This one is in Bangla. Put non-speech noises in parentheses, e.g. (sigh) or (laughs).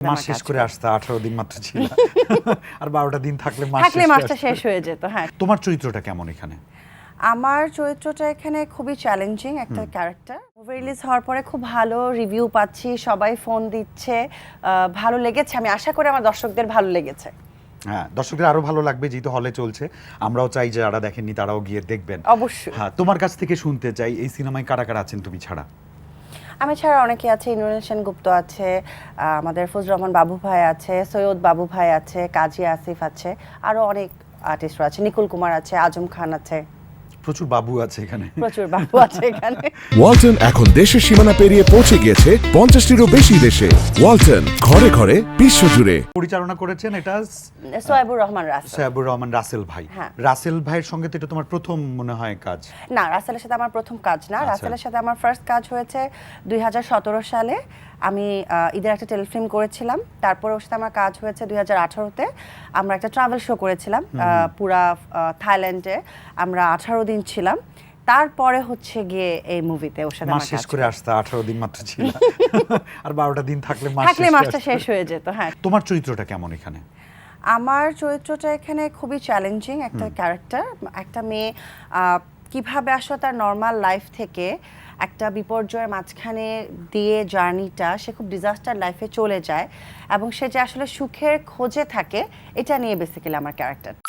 মাস শেষ করে আসতে আঠারো দিন মাত্র ছিল। (laughs) আর বারোটা দিন থাকলে মাস থাকলে মাসটা শেষ হয়ে যেত হ্যাঁ। তোমার চরিত্রটা কেমন এখানে? আমার চরিত্রটা এখানে খুবই চ্যালেঞ্জিং একটা ক্যারেক্টার মুভি রিলিজ হওয়ার পরে খুব ভালো রিভিউ পাচ্ছি সবাই ফোন দিচ্ছে ভালো লেগেছে। আমি আশা করি আমার দর্শকদের ভালো লেগেছে। হ্যাঁ দর্শকদের আরও ভালো লাগবে যেহেতু হলে চলছে। আমরাও চাই যে যারা দেখেননি তারাও গিয়ে দেখবেন। অবশ্যই। হ্যাঁ তোমার কাছ থেকে শুনতে চাই এই সিনেমায় কারা কারা আছেন তুমি ছাড়া? আমি ছাড়া অনেকে আছে ইন্দ্রনীল গুপ্ত আছে আমাদের ফজল রহমান বাবু ভাই আছে, সৈয়দ বাবু ভাই আছে, কাজী আসিফ আছে আরও অনেক আর্টিস্টরা আছে। নিকুল কুমার আছে, আজম খান আছে। প্রচুর বাবু আছে এখানে। প্রচুর বাবু আছে এখানে। ওয়ালটন এখন দেশের সীমানা পেরিয়ে পৌঁছে গিয়েছে পঞ্চাশটিরও বেশি দেশে। ওয়ালটন ঘরে ঘরে বিশ্ব জুড়ে পরিচালনা করেছেন এটা সোয়াইবুর রহমান রাসেল। সাহেবুর রহমান রাসেল ভাই। হ্যাঁ। রাসেল ভাইয়ের সঙ্গে তো এটা তোমার প্রথম মনে হয় কাজ। না রাসেলের সাথে আমার প্রথম কাজ না। আচ্ছা। রাসেলের সাথে আমার ফার্স্ট কাজ হয়েছে দুই হাজার সতেরো সালে আমি ঈদের একটা টেলিফিল্ম করেছিলাম। তারপরে ওর সাথে আমার কাজ হয়েছে দুই হাজার আঠারোতে। আমরা একটা ট্রাভেল শো করেছিলাম পুরা থাইল্যান্ডে। আমরা আঠারো দিন ছিলাম। তারপরে হচ্ছে গিয়ে এই মুভিতে ওর সাথে মাস শেষ করে আসতে আঠারো দিন মাত্র ছিল। (laughs) আর বারোটা দিন থাকলে মাস থাকলে মাসটা শেষ হয়ে যেত হ্যাঁ। তোমার চরিত্রটা কেমন এখানে? আমার চরিত্রটা এখানে খুবই চ্যালেঞ্জিং একটা ক্যারেক্টার একটা মেয়ে কীভাবে আসলে তার নর্মাল লাইফ থেকে একটা বিপর্যয়ের মাঝখানে দিয়ে জার্নিটা সে খুব ডিজাস্টার লাইফে চলে যায় এবং সে যে আসলে সুখের খোঁজে থাকে, এটা নিয়ে বেসিক্যালি আমার ক্যারেক্টারটা